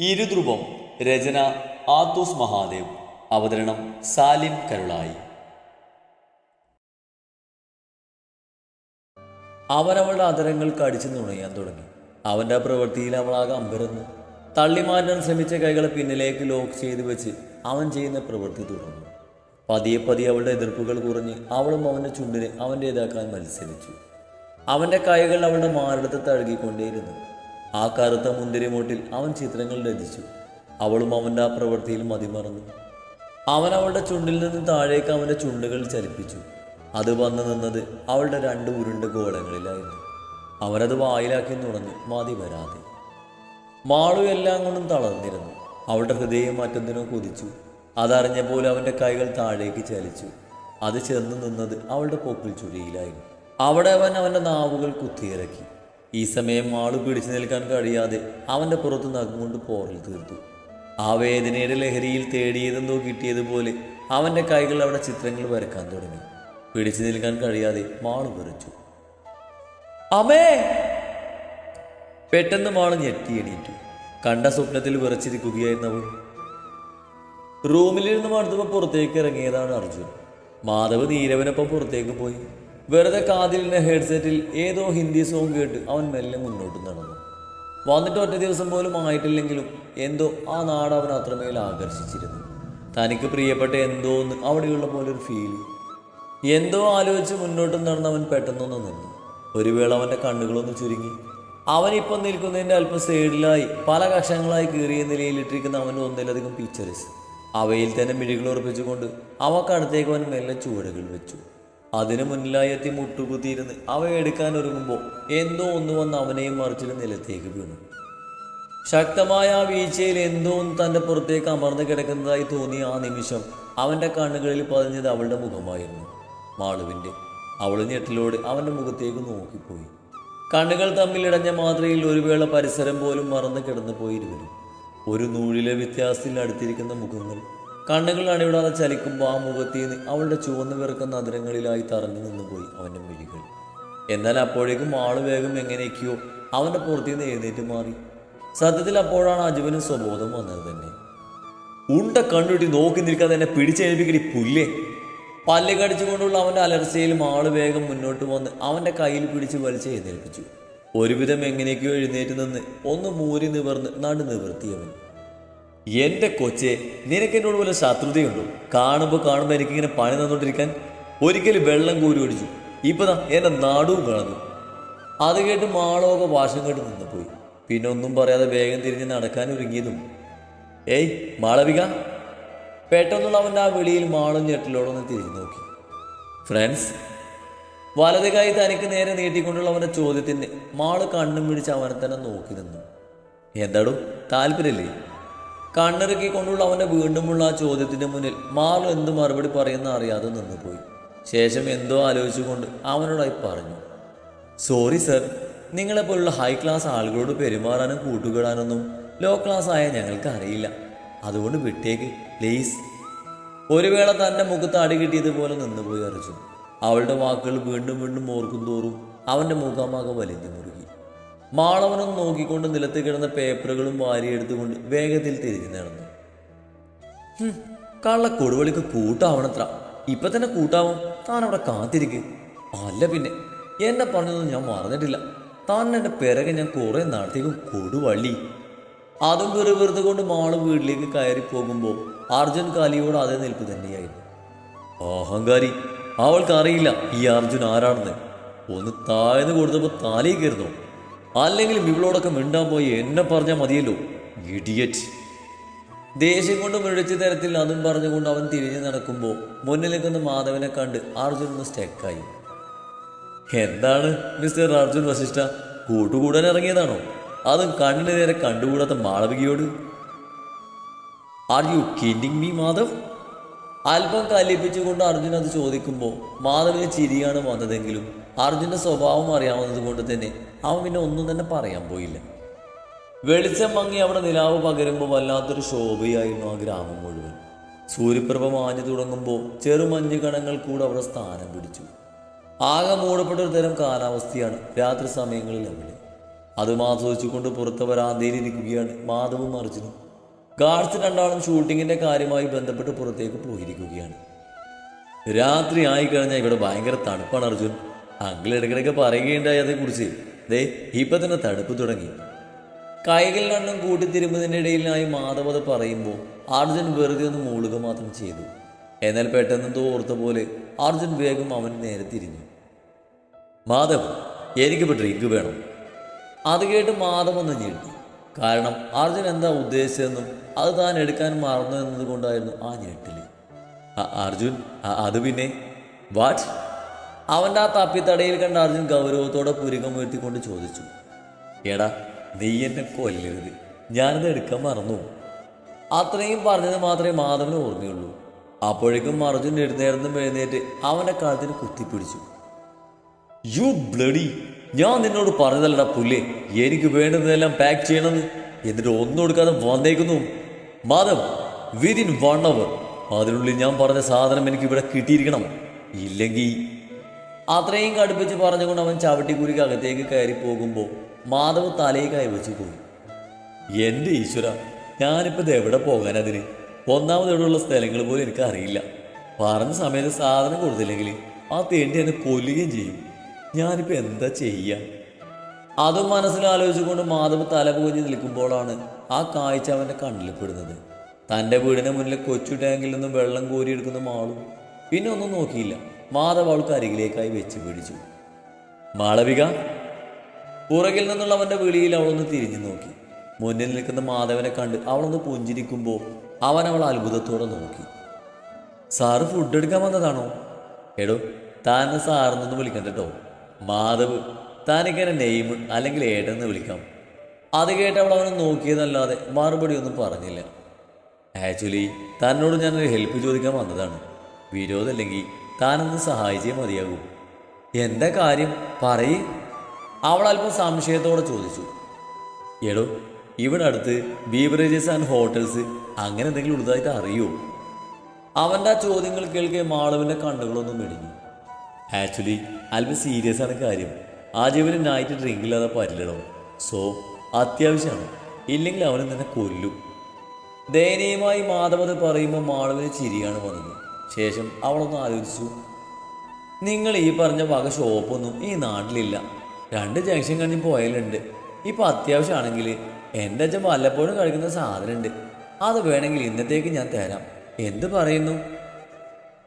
ഇരുധ്രുവം രചന ആത്തൂസ് മഹാദേവ്. അവതരണം സാലിം കരുളായി. അവനവളുടെ അതരങ്ങൾക്ക് അടിച്ചു നുണയാൻ തുടങ്ങി. അവന്റെ പ്രവൃത്തിയിൽ അവളാകെ അമ്പരന്നു. തള്ളിമാറ്റാൻ ശ്രമിച്ച കൈകളെ പിന്നിലേക്ക് ലോക്ക് ചെയ്തു വെച്ച് അവൻ ചെയ്യുന്ന പ്രവൃത്തി തുടർന്നു. പതിയെ പതിയെ അവളുടെ എതിർപ്പുകൾ കുറഞ്ഞ് അവളും അവന്റെ ചുണ്ടിനെ അവന്റേതാക്കാൻ മത്സരിച്ചു. അവന്റെ കൈകൾ അവളുടെ മാറിടത്ത് തഴുകിക്കൊണ്ടേയിരുന്നു. ആ കറുത്ത മുന്തിരിമൂട്ടിൽ അവൻ ചിത്രങ്ങൾ രചിച്ചു. അവളും അവന്റെ ആ പ്രവൃത്തിയിൽ മതിമറന്നു. അവൻ അവളുടെ ചുണ്ടിൽ നിന്ന് താഴേക്ക് അവന്റെ ചുണ്ടുകൾ ചലിപ്പിച്ചു. അത് വന്നു നിന്നത് അവളുടെ രണ്ട് ഉരുണ്ട ഗോളങ്ങളിലായിരുന്നു. അവനത് വായിലാക്കി നുണഞ്ഞു മതി വരാതെ. മാളു എല്ലാം കൊണ്ടും തളർന്നിരുന്നു. അവളുടെ ഹൃദയം മറ്റെന്തിനോ കുതിച്ചു. അതറിഞ്ഞപ്പോൾ അവന്റെ കൈകൾ താഴേക്ക് ചലിച്ചു. അത് ചെന്ന് നിന്നത് അവളുടെ പൊക്കിൽ ചുഴിയിലായിരുന്നു. അവിടെ അവൻ അവന്റെ നാവുകൾ കുത്തിയിറക്കി. ഈ സമയം ആൾ പിടിച്ചു നിൽക്കാൻ കഴിയാതെ അവന്റെ പുറത്ത് നഖം കൊണ്ട് പോറൽ തീർത്തു. ആ വേദനയുടെ ലഹരിയിൽ തേടിയതെന്തോ കിട്ടിയതുപോലെ അവന്റെ കൈകൾ അവിടെ ചിത്രങ്ങൾ വരക്കാൻ തുടങ്ങി. പിടിച്ചു നിൽക്കാൻ കഴിയാതെ മാൾ വിറച്ചു. അമേ പെട്ടെന്ന് മാൾ ഞെട്ടി എണീറ്റു. കണ്ട സ്വപ്നത്തിൽ വിറച്ചിരിക്കുകയായിരുന്നു അവൾ. റൂമിലിരുന്ന് മടുത്തപ്പോൾ പുറത്തേക്ക് ഇറങ്ങിയതാണ് അർജുൻ. മാധവ് നീരവനൊപ്പം പുറത്തേക്ക് പോയി. വെറുതെ കാതിലിന്റെ ഹെഡ്സെറ്റിൽ ഏതോ ഹിന്ദി സോങ് കേട്ട് അവൻ മെല്ലെ മുന്നോട്ട് നടന്നു. വന്നിട്ട് ഒറ്റ ദിവസം പോലും ആയിട്ടില്ലെങ്കിലും എന്തോ ആ നാട് അവൻ അത്രമേൽ ആകർഷിച്ചിരുന്നു. തനിക്ക് പ്രിയപ്പെട്ട എന്തോ ഒന്ന് അവിടെയുള്ള പോലെ ഒരു ഫീൽ എന്തോ ആലോചിച്ച് മുന്നോട്ട് നടന്നവൻ പെട്ടെന്നൊന്ന് നിന്നു. ഒരു വേള അവന്റെ കണ്ണുകളൊന്ന് ചുരുങ്ങി. അവനിപ്പം നിൽക്കുന്നതിന്റെ അല്പം സൈഡിലായി പല കഷങ്ങളായി കീറിയ നിലയിലിട്ടിരിക്കുന്ന അവന്റെ ഒന്നിലധികം പിക്ചേഴ്സ് അവയിൽ തന്നെ മിഴികൾ ഉറപ്പിച്ചുകൊണ്ട് അവക്കടുത്തേക്ക് അവൻ മെല്ലെ ചുവടുകൾ വെച്ചു. അതിനു മുന്നിലായി എത്തി മുട്ടുകുത്തിയിരുന്ന് അവ എടുക്കാൻ ഒരുങ്ങുമ്പോൾ എന്തോ ഒന്ന് വന്ന് അവനെയും മറിച്ചിട്ട് നിലത്തേക്ക് വീണു. ശക്തമായ ആ വീഴ്ചയിൽ എന്തോ ഒന്ന് തന്റെ പുറത്തേക്ക് അമർന്നു കിടക്കുന്നതായി തോന്നിയ ആ നിമിഷം അവന്റെ കണ്ണുകളിൽ പതിഞ്ഞത് അവളുടെ മുഖമായിരുന്നു. മാളുവിന്റെ അവൾ ഞെട്ടിലോട് അവന്റെ മുഖത്തേക്ക് നോക്കിപ്പോയി. കണ്ണുകൾ തമ്മിൽ ഇടഞ്ഞ മാത്രയിൽ ഒരു വേള പരിസരം പോലും മറന്നു കിടന്നു പോയിരുന്നു ഒരു നൂഴിലെ വ്യത്യാസത്തിൽ അടുത്തിരിക്കുന്ന മുഖങ്ങൾ കണ്ണുകൾ അണിവിടാതെ ചലിക്കുമ്പോൾ ആ മുഖത്തിൽ നിന്ന് അവളുടെ ചുവന്ന് വിറക്കുന്ന അതിരങ്ങളിലായി തറഞ്ഞു നിന്നുപോയി അവന്റെ മിഴികൾ. എന്നാൽ അപ്പോഴേക്കും ആൾ വേഗം എങ്ങനെയൊക്കെയോ അവന്റെ പുറത്തു നിന്ന് എഴുന്നേറ്റ് മാറി. സത്യത്തിൽ അപ്പോഴാണ് അജുവിന് സ്വബോധം വന്നത് തന്നെ. ഉണ്ട കണ്ണുട്ടി നോക്കി നിൽക്കാതെ എന്നെ പിടിച്ചേൽപ്പിക്കടി പുല്ലേ? പല്ല് കടിച്ചുകൊണ്ടുള്ള അവന്റെ അലർച്ചയിലും ആൾ വേഗം മുന്നോട്ട് വന്ന് അവന്റെ കയ്യിൽ പിടിച്ച് വലിച്ച് എഴുന്നേൽപ്പിച്ചു. ഒരുവിധം എങ്ങനെയൊക്കെയോ എഴുന്നേറ്റ് നിന്ന് ഒന്ന് മൂരി നിവർന്ന് നടു നിവർത്തിയവൻ. എന്റെ കൊച്ചെ നിനക്ക് എന്നോട് വല്ല ശത്രുതയുണ്ടോ? കാണുമ്പോൾ കാണുമ്പോൾ എനിക്കിങ്ങനെ പണി തന്നോണ്ടിരിക്കാൻ ഒരിക്കലും വെള്ളം കോരി ഒടിച്ചു. ഇപ്പതാ എന്റെ നാടും കളഞ്ഞു അത് കേട്ട് മാളമൊക്കെ വാശം കേട്ട് നിന്ന് പോയി പിന്നെ ഒന്നും പറയാതെ വേഗം തിരിഞ്ഞ് നടക്കാൻ ഒരുങ്ങിയതും. ഏയ് മാളവിക. പെട്ടെന്നുള്ള അവന്റെ ആ വെളിയിൽ മാളും ഞെട്ടിലോടൊന്ന് തിരിഞ്ഞു നോക്കി. ഫ്രണ്ട്സ് വലത് കൈ തനിക്ക് നേരെ നീട്ടിക്കൊണ്ടുള്ള അവന്റെ ചോദ്യത്തിന് മാൾ കണ്ണും പിടിച്ച് അവനെ തന്നെ നോക്കി നിന്നു. എന്താടോ താല്പര്യമില്ലേ? കണ്ണിറുക്കി കൊണ്ടുള്ള അവന്റെ വീണ്ടുമുള്ള ആ ചോദ്യത്തിന് മുന്നിൽ മാറു എന്ത് മറുപടി പറയുന്ന അറിയാതെ നിന്നുപോയി. ശേഷം എന്തോ ആലോചിച്ചുകൊണ്ട് അവനോടായി പറഞ്ഞു സോറി സർ നിങ്ങളെപ്പോലുള്ള ഹൈ ക്ലാസ് ആളുകളോട് പെരുമാറാനും കൂട്ടുകെടാനൊന്നും ലോ ക്ലാസ് ആയ ഞങ്ങൾക്ക് അറിയില്ല. അതുകൊണ്ട് വിട്ടേക്ക് പ്ലീസ് ഒരു വേള തന്റെ മുഖത്ത് അടി കിട്ടിയതുപോലെ നിന്നുപോയി അർജുൻ. അവളുടെ വാക്കുകൾ വീണ്ടും വീണ്ടും ഓർക്കും തോറും അവന്റെ മുഖമാകെ വലിഞ്ഞു മുറുകി. മാളവനും നോക്കിക്കൊണ്ട് നിലത്ത് കിടന്ന പേപ്പറുകളും വാരിയെടുത്തുകൊണ്ട് വേഗത്തിൽ തിരിഞ്ഞു നടന്നു. കള്ള കൊടുവളിക്ക് കൂട്ടാവണത്ര. ഇപ്പൊ തന്നെ കൂട്ടാവും? താൻ അവിടെ കാത്തിരിക്ക്. അല്ല പിന്നെ എന്നെ പറഞ്ഞതൊന്നും ഞാൻ മറന്നിട്ടില്ല. താൻ എന്റെ പിറകെ ഞാൻ കുറെ നാളത്തേക്കും കൊടുവള്ളി. അതും വെറു വെറുതെ കൊണ്ട് മാൾ വീട്ടിലേക്ക് കയറി പോകുമ്പോൾ അർജുൻ കാലിയോട് അതേ നിൽപ്പ് തന്നെയായിരുന്നു. അഹങ്കാരി അവൾക്ക് അറിയില്ല ഈ അർജുൻ ആരാണെന്ന്. ഒന്ന് താഴ്ന്നു കൊടുത്തപ്പോൾ താലയിൽ കയറുന്നു. അല്ലെങ്കിലും ഇവളോടൊക്കെ മിണ്ടാൻ പോയി എന്നെ പറഞ്ഞാൽ മതിയല്ലോ. ഇഡിയറ്റ് ദേഷ്യം കൊണ്ട് മിഴിച്ച തരത്തിൽ അതും പറഞ്ഞുകൊണ്ട് അവൻ തിരിഞ്ഞു നടക്കുമ്പോൾ മുന്നിൽ നിൽക്കുന്ന മാധവനെ കണ്ട് അർജുൻ ഒന്ന് സ്റ്റെക്കായി. എന്താണ് മിസ്റ്റർ അർജുൻ വശിഷ്ഠ കൂട്ടുകൂടാൻ ഇറങ്ങിയതാണോ? അതും കണ്ണിന് നേരെ കണ്ടുകൂടാത്ത മാളവികയോട്? Are you kidding me Madhav? അല്പം കല്ലിപ്പിച്ചുകൊണ്ട് അർജുൻ അത് ചോദിക്കുമ്പോൾ മാധവിന് ചിരിയാണ് വന്നതെങ്കിലും അർജുന്റെ സ്വഭാവം അറിയാവുന്നത് കൊണ്ട് തന്നെ അവൻ പിന്നെ ഒന്നും തന്നെ പറയാൻ പോയില്ല. വെളിച്ചം മങ്ങി അവിടെ നിലാവ് പകരുമ്പോൾ വല്ലാത്തൊരു ശോഭയായിരുന്നു ആ ഗ്രാമം മുഴുവൻ. സൂര്യപ്രഭ മാഞ്ഞു തുടങ്ങുമ്പോൾ ചെറുമഞ്ഞ് കണങ്ങൾ കൂടെ അവിടെ സ്ഥാനം പിടിച്ചു. ആകെ മൂടപ്പെട്ട ഒരു തരം കാലാവസ്ഥയാണ് രാത്രി സമയങ്ങളിൽ അവിടെ. അതും ആസ്വദിച്ചുകൊണ്ട് പുറത്തെ വരാന്തയിലിരിക്കുകയാണ് മാധവും അർജുനും. ഗാർഡ്സ് രണ്ടാളും ഷൂട്ടിങ്ങിന്റെ കാര്യമായി ബന്ധപ്പെട്ട് പുറത്തേക്ക് പോയിരിക്കുകയാണ്. രാത്രി ആയിക്കഴിഞ്ഞാൽ ഇവിടെ ഭയങ്കര തണുപ്പാണ് അർജുൻ. അങ്കിൾ ഇടയ്ക്കിടയ്ക്ക് പറയുകയുണ്ടായി അതേക്കുറിച്ച്. ദേ ഇപ്പൊ തന്നെ തണുപ്പ് തുടങ്ങി. കൈകൾ രണ്ടും കൂട്ടിത്തിരുമ്പതിനിടയിലായി മാധവത പറയുമ്പോൾ അർജുൻ വെറുതെ ഒന്ന് മൂളുക മാത്രം ചെയ്തു. എന്നാൽ പെട്ടെന്ന് തോർത്ത പോലെ അർജുൻ വേഗം അവൻ നേരെ തിരിഞ്ഞു. മാധവ് എനിക്കിപ്പോൾ ഡ്രിങ്ക് വേണം. അത് കേട്ട് മാധവ് ഒന്ന് ഞെട്ടി. കാരണം അർജുൻ എന്താ ഉദ്ദേശിച്ചതെന്നും അത് താൻ എടുക്കാൻ മറന്നു എന്നതുകൊണ്ടായിരുന്നു ആ ഞെട്ടിൽ. അർജുൻ അത് പിന്നെ? വാട്ട് അവന്റെ ആ തപ്പിത്തടയിൽ കണ്ട അർജുൻ ഗൗരവത്തോടെ പുരുകം ഉയർത്തിക്കൊണ്ട് ചോദിച്ചു എടാ നീ എന്നെ കൊല്ലരുത്. ഞാനത് എടുക്കാൻ മറന്നു അത്രയും പറഞ്ഞത് മാത്രമേ മാധവന് ഓർമ്മയുള്ളൂ. അപ്പോഴേക്കും അർജുൻ എഴുന്നേർന്നും എഴുന്നേറ്റ് അവന്റെ കാലത്തിന് കുത്തിപ്പിടിച്ചു. യു ബ്ലഡി ഞാൻ നിന്നോട് പറഞ്ഞതല്ലടാ പുല്ലേ. എനിക്ക് വേണ്ടുന്നതെല്ലാം പാക്ക് ചെയ്യണമെന്ന്. എന്നിട്ട് ഒന്നും എടുക്കാതെ വന്നേക്കുന്നു. മാധവ് വിതിൻ വൺ അവർ അതിനുള്ളിൽ ഞാൻ പറഞ്ഞ സാധനം എനിക്ക് ഇവിടെ കിട്ടിയിരിക്കണം. ഇല്ലെങ്കിൽ അത്രയും കടുപ്പിച്ച് പറഞ്ഞുകൊണ്ട് അവൻ ചവിട്ടിക്കുരിക്ക് അകത്തേക്ക് കയറി പോകുമ്പോൾ മാധവ് തലയിൽ കൈവച്ച് പോയി. എന്റെ ഈശ്വര ഞാനിപ്പോൾ എവിടെ പോകാനതിന് ഒന്നാമത് ഇവിടെയുള്ള സ്ഥലങ്ങൾ പോലും എനിക്ക് അറിയില്ല. പറഞ്ഞ സമയത്ത് സാധനം കൊടുത്തില്ലെങ്കിൽ ആ തേണ്ടി എന്നെ കൊല്ലുകയും ചെയ്യും. ഞാനിപ്പോൾ എന്താ ചെയ്യുക അതും മനസ്സിൽ ആലോചിച്ചുകൊണ്ട് മാധവ് തല പൂഞ്ഞ് നിൽക്കുമ്പോഴാണ് ആ കാഴ്ച അവന്റെ കണ്ണിൽ പെടുന്നത്. തന്റെ വീടിന് മുന്നിൽ കൊച്ചു ടാങ്കിൽ നിന്നും വെള്ളം കോരിയെടുക്കുന്ന മാളും പിന്നെ ഒന്നും നോക്കിയില്ല. മാധവ് അരികിലേക്കായി വെച്ച് പിടിച്ചു. മാളവിക പുറകിൽ നിന്നുള്ള അവന്റെ വിളിയിൽ അവളൊന്ന് തിരിഞ്ഞു നോക്കി. മുന്നിൽ നിൽക്കുന്ന മാധവനെ കണ്ട് അവളൊന്ന് പുഞ്ചിരിക്കുമ്പോൾ അവൻ അവൾ അത്ഭുതത്തോടെ നോക്കി. സാറ് ഫുഡ് എടുക്കാൻ വന്നതാണോ? എടോ താൻ സാറെന്നൊന്ന് വിളിക്കണ്ട കേട്ടോ. മാധവ് താനിങ്ങനെ നെയ്മ് അല്ലെങ്കിൽ ഏട്ടെന്ന് വിളിക്കാം. അത് കേട്ട് അവൾ അവനെ നോക്കിയതല്ലാതെ മറുപടി ഒന്നും പറഞ്ഞില്ല. ആക്ച്വലി തന്നോട് ഞാനൊരു ഹെൽപ്പ് ചോദിക്കാൻ വന്നതാണ്. വിരോധമല്ലെങ്കിൽ താനൊന്ന് സഹായിച്ചേ മതിയാകൂ? എന്താ കാര്യം? പറയ്. അവൾ അല്പം സംശയത്തോടെ ചോദിച്ചു. എടോ ഇവിടെ അടുത്ത് ബീവറേജസ് ആൻഡ് ഹോട്ടൽസ് അങ്ങനെ എന്തെങ്കിലും ഉള്ളതായിട്ട് അറിയോ? അവന്റെ ആ ചോദ്യങ്ങൾ കേൾക്കെ മാളവിന്റെ കണ്ണുകളൊന്നും മെടിഞ്ഞു ആക്ച്വലി അല്പം സീരിയസ് ആണ് കാര്യം. ആ ജീവന് നൈറ്റ് ഡ്രിങ്ക് ഇല്ലാതെ പറ്റില്ലടോ. സോ അത്യാവശ്യമാണ് ഇല്ലെങ്കിൽ അവനും തന്നെ കൊല്ലും. ദയനീയമായി മാധവത് പറയുമ്പോൾ മാളവിന് ചിരിയാണ് വന്നത്. ശേഷം അവളൊന്ന് ആലോചിച്ചു. നിങ്ങൾ ഈ പറഞ്ഞ വക ഷോപ്പൊന്നും ഈ നാട്ടിലില്ല. രണ്ട് ജംഗ്ഷൻ കഴിഞ്ഞ് പോയാലുണ്ട്. ഇപ്പോൾ അത്യാവശ്യമാണെങ്കിൽ എന്റെ അച്ഛൻ വല്ലപ്പോഴും കഴിക്കുന്ന സാധനമുണ്ട്. അത് വേണമെങ്കിൽ ഇന്നത്തേക്ക് ഞാൻ തരാം. എന്ത് പറയുന്നു?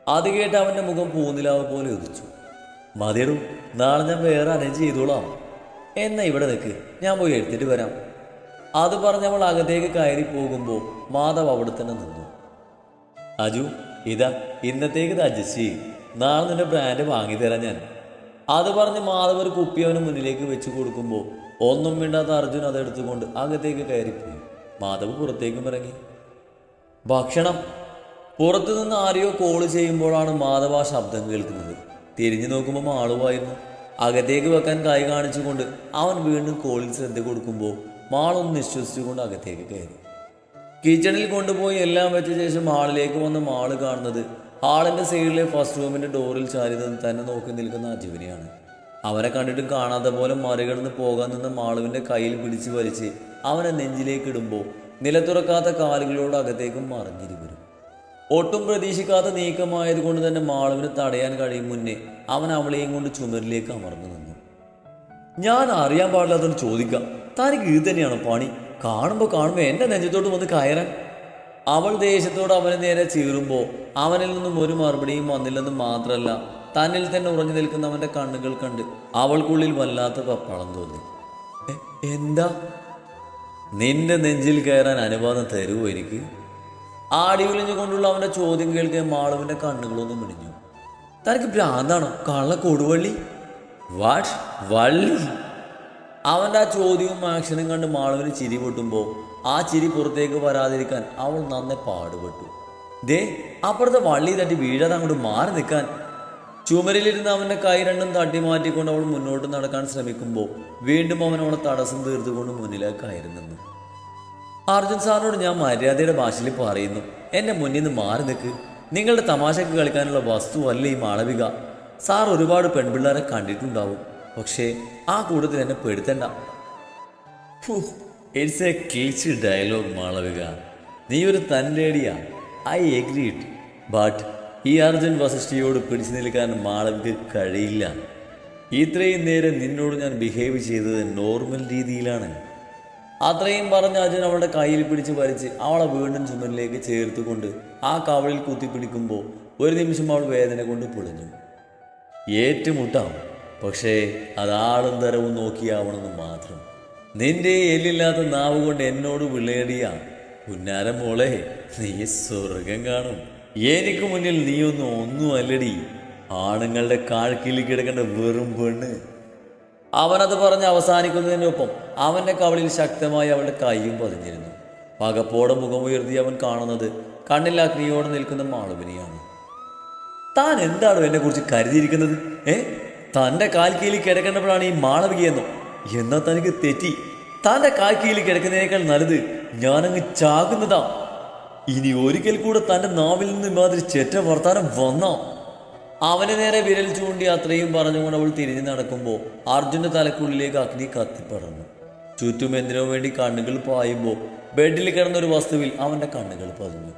അത് കേട്ട് അവന്റെ മുഖം പൂന്നിലാവ് പോലെ ഉദിച്ചു. മതിയടൂ നാളെ ഞാൻ വേറെ അറേഞ്ച് ചെയ്തോളാം. എന്നാ ഇവിടെ നിൽക്ക് ഞാൻ പോയി എടുത്തിട്ട് വരാം. അത് പറഞ്ഞ് അവൾ അകത്തേക്ക് കയറി പോകുമ്പോൾ മാധവ് അവിടെ തന്നെ നിന്നു. അജു ഇതാ ഇന്നത്തേക്ക് ചെയ്യും നാളെ നിന്റെ ബ്രാൻഡ് വാങ്ങിത്തരാം ഞാൻ. അത് പറഞ്ഞ് മാധവ് ഒരു കുപ്പി അവന് മുന്നിലേക്ക് വെച്ച് കൊടുക്കുമ്പോൾ ഒന്നും മിണ്ടാത്ത അർജുൻ അതെടുത്തുകൊണ്ട് അകത്തേക്ക് കയറിപ്പോയി. മാധവ് പുറത്തേക്കും ഇറങ്ങി. ഭക്ഷണം. പുറത്തു നിന്ന് ആരെയോ കോൾ ചെയ്യുമ്പോഴാണ് മാധവ് ആ ശബ്ദം കേൾക്കുന്നത്. തിരിഞ്ഞു നോക്കുമ്പോൾ മാളുവായിരുന്നു അകത്തേക്ക് വെക്കാൻ കൈ കാണിച്ചുകൊണ്ട് അവൻ വീണ്ടും കോളിൽ ശ്രദ്ധ കൊടുക്കുമ്പോൾ മാളൊന്ന് നിശ്വസിച്ചുകൊണ്ട് അകത്തേക്ക് കയറി. കിച്ചണിൽ കൊണ്ടുപോയി എല്ലാം വെച്ച ശേഷം ഹാളിലേക്ക് വന്ന് മാൾ കാണുന്നത്. ഹാളിന്റെ സൈഡിലെ ഫസ്റ്റ് റൂമിന്റെ ഡോറിൽ ചാരി നിന്ന് തന്നെ നോക്കി നിൽക്കുന്ന അജുവിനെയാണ്. അവരെ കണ്ടിട്ടും കാണാത്ത പോലെ മറികടന്ന് പോകാൻ നിന്ന് മാളുവിന്റെ കയ്യിൽ പിടിച്ചു വലിച്ച് അവനെ നെഞ്ചിലേക്ക് ഇടുമ്പോൾ നിലത്തുറക്കാത്ത കാലുകളോട് അകത്തേക്കും മറിഞ്ഞിരി വരും. ഒട്ടും പ്രതീക്ഷിക്കാത്ത നീക്കമായത് കൊണ്ട് തന്നെ മാളുവിന് തടയാൻ കഴിയും മുന്നേ അവൻ അവളെയും കൊണ്ട് ചുമരിലേക്ക് അമർന്നു നിന്നു. ഞാൻ അറിയാൻ പാടില്ലാത്തൊരു ചോദിക്കാം. തനിക്ക് ഇത് തന്നെയാണോ പണി? കാണുമ്പോൾ കാണുമ്പോൾ എന്റെ നെഞ്ചത്തോട്ട് വന്ന് കയറാൻ. അവൾ ദേഷ്യത്തോട് അവനെ നേരെ ചീറുമ്പോൾ അവനിൽ നിന്നും ഒരു മറുപടിയും വന്നില്ലെന്ന് മാത്രമല്ല തന്നിൽ തന്നെ ഉറഞ്ഞു നിൽക്കുന്ന അവന്റെ കണ്ണുകൾ കണ്ട് അവൾക്കുള്ളിൽ വല്ലാത്ത പപ്പളം തോന്നി. എന്താ? നിന്റെ നെഞ്ചിൽ കയറാൻ അനുവാദം തരുമോ എനിക്ക്? ആടി കൊണ്ടുള്ള അവന്റെ ചോദ്യം കേൾക്കാൻ മാളുവിന്റെ കണ്ണുകളൊന്നും മിടിഞ്ഞു. തനിക്ക് ഭ്രാന്താണോ? കള്ള കൊടുവള്ളി? വാട്ട് വള്ളി? അവന്റെ ആ ചോദ്യവും ആക്ഷനും കണ്ട് മാളവിന് ചിരി പൊട്ടുമ്പോൾ ആ ചിരി പുറത്തേക്ക് വരാതിരിക്കാൻ അവൾ നന്നെ പാടുപെട്ടു. ദേ അപ്പുറത്തെ വള്ളി തട്ടി വീഴാതെ അങ്ങോട്ട് മാറി നിൽക്കാൻ. ചുമരിലിരുന്ന് അവന്റെ കൈ രണ്ടും തട്ടി മാറ്റിക്കൊണ്ട് അവൾ മുന്നോട്ട് നടക്കാൻ ശ്രമിക്കുമ്പോൾ വീണ്ടും അവൻ അവളെ തടസ്സം തീർത്തുകൊണ്ട് മുന്നിലേക്ക് കയറി നിന്നു. അർജുൻ സാറിനോട് ഞാൻ മര്യാദയുടെ ഭാഷയിൽ പറയുന്നു എന്റെ മുന്നിൽ നിന്ന് മാറി നിൽക്ക്. നിങ്ങളുടെ തമാശക്ക് കളിക്കാനുള്ള വസ്തുവല്ല ഈ മാളവിക. സാർ ഒരുപാട് പെൺപിള്ളേരെ കണ്ടിട്ടുണ്ടാവും. പക്ഷേ ആ കൂട്ടത്തിൽ എന്നെ പെടുത്തണ്ട. It's a cliche dialogue Malavika. നീ ഒരു തന്റെടിയാ ഐ എഗ്രീഡ് ബട്ട് ഈ അർജുൻ വസിഷ്ഠിയോട് പിടിച്ചു നിൽക്കാൻ മാളവിക കഴിയില്ല. ഇത്രയും നേരം നിന്നോട് ഞാൻ ബിഹേവ് ചെയ്തത് നോർമൽ രീതിയിലാണ്. അത്രയും പറഞ്ഞ് അർജുൻ അവളുടെ കയ്യിൽ പിടിച്ച് വലിച്ച് അവളെ വീണ്ടും ചുമലിലേക്ക് ചേർത്തുകൊണ്ട് ആ കവളിൽ കുത്തിപ്പിടിക്കുമ്പോൾ ഒരു നിമിഷം അവൾ വേദന കൊണ്ട് പൊളിഞ്ഞു. ഏറ്റുമുട്ടാം. പക്ഷേ അതാളും തരവും നോക്കിയാവണമെന്ന് മാത്രം. നിന്റെ എല്ലില്ലാത്ത നാവ് കൊണ്ട് എന്നോട് വിളയടിയ പുന്നാരം മോളെ നീ സ്വർഗം കാണും. എനിക്ക് മുന്നിൽ നീയൊന്നും ഒന്നും അല്ലടി. ആണുങ്ങളുടെ കാഴ്ക്കീഴിൽ കിടക്കേണ്ട വെറും പെണ്ണ്. അവനത് പറഞ്ഞ് അവസാനിക്കുന്നതിനൊപ്പം അവന്റെ കവളിൽ ശക്തമായി അവളുടെ കൈയും പതിഞ്ഞിരുന്നു. പകപ്പോടെ മുഖമുയർത്തി അവൻ കാണുന്നത് കണ്ണിൽ അഗ്നിയോടെ നിൽക്കുന്ന മാളുവിനെയാണ്. താൻ എന്താണോ എന്നെ കുറിച്ച് കരുതിയിരിക്കുന്നത്? ഏ? തന്റെ കാൽക്കീലി കിടക്കേണ്ടപ്പോഴാണ് ഈ മാളവികയെന്നോ എന്നാ തനിക്ക് തെറ്റി. തന്റെ കാൽക്കീലി കിടക്കുന്നതിനേക്കാൾ നല്ലത് ഞാനങ്ങ് ചാകുന്നതാ. ഇനി ഒരിക്കൽ കൂടെ തന്റെ നാവിൽ നിന്ന് മാതിരി ചെറ്റ വർത്താനം വന്നോ. അവനെ നേരെ വിരൽ ചൂണ്ടി അത്രയും പറഞ്ഞുകൊണ്ട് അവൾ തിരിഞ്ഞു നടക്കുമ്പോൾ അർജുന്റെ തലക്കുള്ളിലേക്ക് അഗ്നി കത്തിപ്പടർന്നു ചുറ്റും എന്തിനോ വേണ്ടി കണ്ണുകൾ പായുമ്പോൾ ബെഡിൽ കിടന്ന ഒരു വസ്തുവിൽ അവന്റെ കണ്ണുകൾ പതിഞ്ഞു.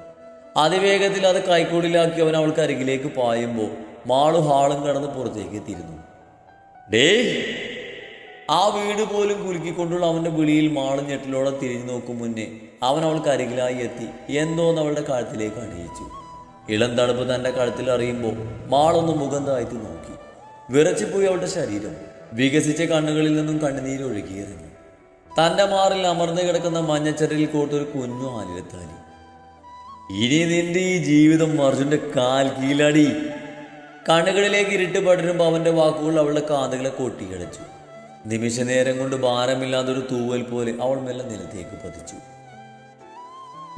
അതിവേഗത്തിൽ അത് കൈക്കൂടിലാക്കി അവൻ അവൾക്ക് അരികിലേക്ക് പായുമ്പോൾ മാളും ഹാളും കടന്ന് പുറത്തേക്ക് എത്തിയിരുന്നു. ഡേ ആ വീട് പോലും കുലുക്കിക്കൊണ്ടുള്ള അവന്റെ വിളിയിൽ മാളും ഞെട്ടിലോടെ തിരിഞ്ഞു നോക്കും മുന്നേ അവൻ അവൾക്ക് അരികിലായി എത്തി. എന്തോന്ന് അവളുടെ കഴുത്തിലേക്ക് അണിയിച്ചു. ഇളം തണുപ്പ് തന്റെ കഴുത്തിൽ അറിയുമ്പോൾ മാളൊന്ന് മുഖം താഴ്ത്തി നോക്കി. വിറച്ചിപ്പോയി അവളുടെ ശരീരം. വികസിച്ച കണ്ണുകളിൽ നിന്നും കണ്ണുനീര് ഒഴുകിയിറങ്ങി തന്റെ മാറിൽ അമർന്നു കിടക്കുന്ന മഞ്ഞച്ചരയിൽ കോട്ടൊരു കുഞ്ഞു ആലിലത്താലി ഇനി നിന്റെ ഈ ജീവിതം അർജുന്റെ കാൽ കീഴടി. കണ്ണുകളിലേക്ക് ഇരുട്ട് പടരുമ്പോൾ അവന്റെ വാക്കുകൾ അവളുടെ കാതുകളെ കൊട്ടിയടച്ചു നിമിഷ നേരം കൊണ്ട് ഭാരമില്ലാതൊരു തൂവൽ പോലെ അവൾ മെല്ലെ നിലത്തേക്ക് പതിച്ചു.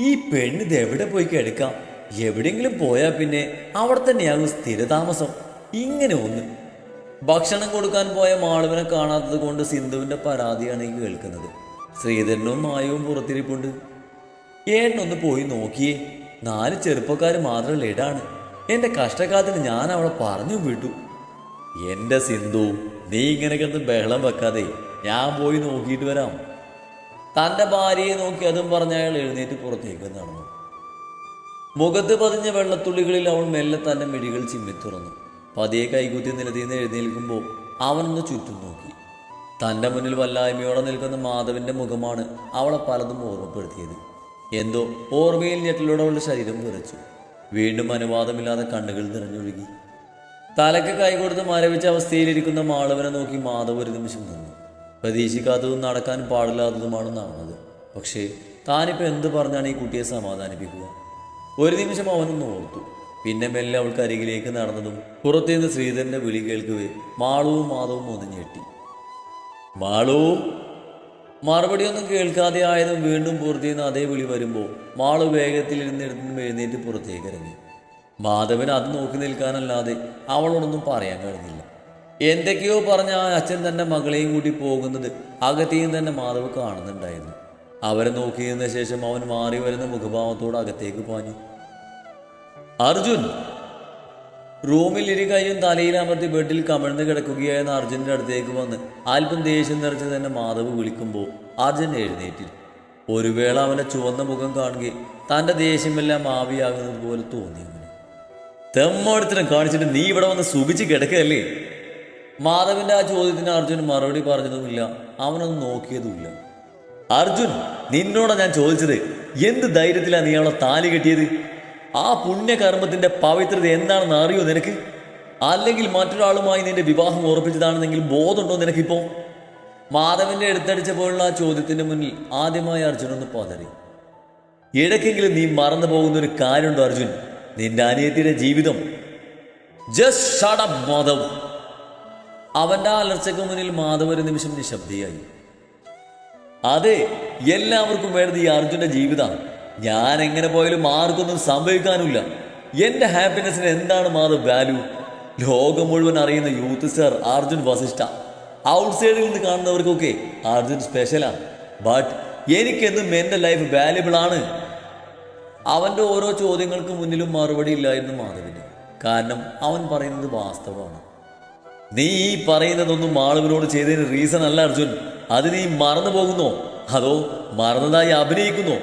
ഈ പെണ്ണ് എവിടെ പോയി കിടക്കാം? എവിടെയെങ്കിലും പോയാൽ പിന്നെ അവിടെ തന്നെയാകും സ്ഥിരതാമസം. ഇങ്ങനെ ഒന്ന്. ഭക്ഷണം കൊടുക്കാൻ പോയ മാളവിനെ കാണാത്തത് കൊണ്ട് സിന്ധുവിന്റെ പരാതിയാണ് ഈ കേൾക്കുന്നത്. ശ്രീധരനും മായവും പുറത്തിരിപ്പുണ്ട്. ഏട്ടനൊന്ന് പോയി നോക്കിയേ. നാല് ചെറുപ്പക്കാർ മാത്രമല്ല ഇടാണ് എന്റെ കഷ്ടകാലത്തിന് ഞാൻ അവളെ പറഞ്ഞു വിട്ടു. എന്റെ സിന്ധു നീ ഇങ്ങനെ കിടന്ന് ബഹളം വെക്കാതെ ഞാൻ പോയി നോക്കിയിട്ട് വരാം. തന്റെ ഭാര്യയെ നോക്കി അതും പറഞ്ഞ അയാൾ എഴുന്നേറ്റ് പുറത്തേക്ക് നടന്നു. മുഖത്ത് പതിഞ്ഞ വെള്ളത്തുള്ളികളിൽ അവൾ മെല്ലെ തന്റെ മിഴികൾ ചിമ്മി തുറന്നു. പതിയെ കൈകുത്തി നിലതിന്ന് എഴുന്നേൽക്കുമ്പോൾ അവനൊന്ന് ചുറ്റും നോക്കി. തന്റെ മുന്നിൽ വല്ലായ്മയോടെ നിൽക്കുന്ന മാധവന്റെ മുഖമാണ് അവളെ പലതും ഓർമ്മപ്പെടുത്തിയത്. എന്തോ ഓർമ്മയിൽ ഞെട്ടിലൂടെ അവളുടെ ശരീരം വിറച്ചു. വീണ്ടും അനുവാദമില്ലാതെ കണ്ണുകൾ നിറഞ്ഞൊഴുകി. തലക്ക് കൈകൊടുത്ത് മരവിച്ച അവസ്ഥയിലിരിക്കുന്ന മാളവനെ നോക്കി മാധവ് ഒരു നിമിഷം നിന്നു. പ്രതീക്ഷിക്കാത്തതും നടക്കാൻ പാടില്ലാത്തതുമാണ് നടന്നത് പക്ഷേ താനിപ്പോൾ എന്ത് പറഞ്ഞാണ് ഈ കുട്ടിയെ സമാധാനിപ്പിക്കുക? ഒരു നിമിഷം അവനൊന്ന് നോർത്തു പിന്നെ മെല്ലെ അവൾക്ക് അരികിലേക്ക് നടന്നതും പുറത്തുനിന്ന് ശ്രീധരന്റെ വിളി കേൾക്കവേ മാളവും മാധവും ഒന്ന് ഞെട്ടി മാളു മറുപടിയൊന്നും കേൾക്കാതെ ആയതും വീണ്ടും പൂർത്തിയെന്ന് അതേ വിളി വരുമ്പോൾ മാളു വേഗത്തിൽ ഇരുന്നിടത്തുനിന്ന് എഴുന്നേറ്റ് പുറത്തേക്ക് ഇറങ്ങി. മാധവൻ അത് നോക്കി നിൽക്കാനല്ലാതെ അവളോടൊന്നും പറയാൻ കഴിഞ്ഞില്ല. എന്തൊക്കെയോ പറഞ്ഞ ആ അച്ഛൻ തന്റെ മകളെയും കൂട്ടി പോകുന്നത് അകത്തെയും തന്നെ മാധവ് കാണുന്നുണ്ടായിരുന്നു. അവരെ നോക്കിയതിന് ശേഷം അവൻ മാറി വരുന്ന മുഖഭാവത്തോട് അകത്തേക്ക് പാഞ്ഞു. അർജുൻ റൂമിൽ ഇരു കൈയും തലയിൽ അമർത്തി ബെഡിൽ കമിഴ്ന്ന് കിടക്കുകയായിരുന്ന അർജുന്റെ അടുത്തേക്ക് വന്ന് അല്പം ദേഷ്യം നിറച്ച് തന്നെ മാധവ് വിളിക്കുമ്പോൾ അർജുൻ എഴുന്നേറ്റിൽ ഒരു വേള അവനെ ചുവന്ന മുഖം കാണുകയും തന്റെ ദേഷ്യമെല്ലാം ആവിയാകുന്നത് പോലെ തോന്നി അവന് തെമ്മോടത്തിനും കാണിച്ചിട്ട് നീ ഇവിടെ വന്ന് സുഖിച്ച് കിടക്കല്ലേ മാധവിന്റെ ആ ചോദ്യത്തിന് അർജുൻ മറുപടി പറഞ്ഞതുമില്ല. അവനൊന്നും നോക്കിയതുമില്ല. അർജുൻ നിന്നോടാ ഞാൻ ചോദിച്ചത് എന്ത് ധൈര്യത്തിലാണ് നീ അവളെ താലി കെട്ടിയത്? ആ പുണ്യകർമ്മത്തിന്റെ പവിത്രത എന്താണെന്ന് അറിയോ നിനക്ക്? അല്ലെങ്കിൽ മറ്റൊരാളുമായി നിന്റെ വിവാഹം ഉറപ്പിച്ചതാണെന്നെങ്കിൽ ബോധമുണ്ടോ നിനക്കിപ്പോ? മാധവന്റെ എടുത്തടിച്ചപ്പോഴുള്ള ആ ചോദ്യത്തിന്റെ മുന്നിൽ ആദ്യമായി അർജുൻ ഒന്ന് പതറി. ഇടയ്ക്കെങ്കിലും നീ മറന്നു പോകുന്ന ഒരു കാര്യമുണ്ടോ അർജുൻ? നിന്റെ അനിയത്തിയുടെ ജീവിതം. Just shut up Madhav. അവന്റെ ആ അലർച്ചയ്ക്ക് മുന്നിൽ മാധവ് ഒരു നിമിഷം നിശബ്ദിയായി. അതെ എല്ലാവർക്കും വേണ്ടത് ഈ അർജുന്റെ ജീവിതമാണ്. ഞാൻ എങ്ങനെ പോയാലും ആർക്കൊന്നും സംഭവിക്കാനില്ല എന്റെ ഹാപ്പിനെസ്സിന് എന്താണ് മാധവ് വാല്യൂ ലോകം മുഴുവൻ അറിയുന്ന യൂത്ത് സ്റ്റാർ അർജുൻ വസിഷ്ഠ. ഔട്ട്സൈഡിൽ നിന്ന് കാണുന്നവർക്കൊക്കെ അർജുൻ സ്പെഷ്യലാണ് ബട്ട് എനിക്കെന്നും എന്റെ ലൈഫ് വാല്യുബിൾ ആണ്. അവന്റെ ഓരോ ചോദ്യങ്ങൾക്ക് മുന്നിലും മറുപടി ഇല്ലായിരുന്നു മാധവിന്. കാരണം അവൻ പറയുന്നത് വാസ്തവമാണ്. നീ ഈ പറയുന്നതൊന്നും ആളുകളോട് ചെയ്തതിന് റീസൺ അല്ല അർജുൻ. അത് നീ മറന്നു പോകുന്നോ അതോ മറന്നതായി അഭിനയിക്കുന്നോ?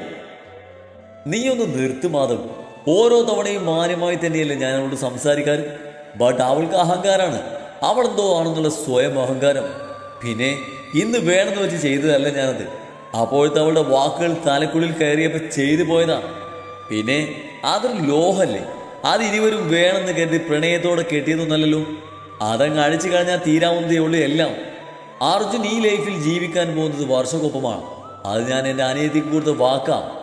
നീ ഒന്ന് നിർത്ത് മാധവ്. ഓരോ തവണയും മാന്യമായി തന്നെയല്ലേ ഞാൻ അവളോട് സംസാരിക്കാറ്? ബട്ട് അവൾക്ക് അഹങ്കാരാണ്. അവളെന്തോ ആണെന്നുള്ള സ്വയം അഹങ്കാരം. പിന്നെ ഇന്ന് വേണമെന്ന് വെച്ച് ചെയ്തതല്ല ഞാനത്. അപ്പോഴത്തെ അവളുടെ വാക്കുകൾ തലക്കുള്ളിൽ കയറിയപ്പോൾ ചെയ്തു പോയതാ. പിന്നെ അതൊരു ലോഹല്ലേ? അത് ഇരുവരും വേണമെന്ന് കരുതി പ്രണയത്തോടെ കെട്ടിയതൊന്നല്ലല്ലോ? അതങ്ങ് അഴിച്ചു കഴിഞ്ഞാൽ തീരാവുന്നതേ ഉള്ളൂ എല്ലാം. അർജുൻ ഈ ലൈഫിൽ ജീവിക്കാൻ പോകുന്നത് വർഷക്കൊപ്പമാണ്. അത് ഞാൻ എന്റെ അനിയത്തിക്ക് കൊടുത്ത വാക്കാം.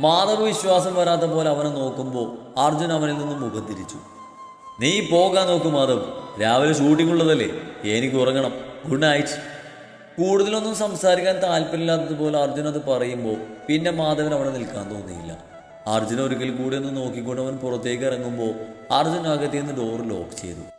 മാധവ വിശ്വാസം വരാത്ത പോലെ അവനെ നോക്കുമ്പോൾ അർജുൻ അവനിൽ നിന്നും മുഖം തിരിച്ചു. നീ പോകാൻ നോക്കും മാധവ്. രാവിലെ ഷൂട്ടിംഗ് ഉള്ളതല്ലേ? എനിക്ക് ഉറങ്ങണം. ഗുഡ് നൈറ്റ് കൂടുതലൊന്നും സംസാരിക്കാൻ താല്പര്യമില്ലാത്തതുപോലെ അർജുൻ അത് പറയുമ്പോൾ പിന്നെ മാധവൻ അവിടെ നിൽക്കാൻ തോന്നിയില്ല. അർജുൻ ഒരിക്കൽ കൂടി ഒന്ന് നോക്കിക്കൊണ്ട് അവൻ പുറത്തേക്ക് ഇറങ്ങുമ്പോൾ അർജുൻ അകത്തേന്ന് ഡോർ ലോക്ക് ചെയ്തു.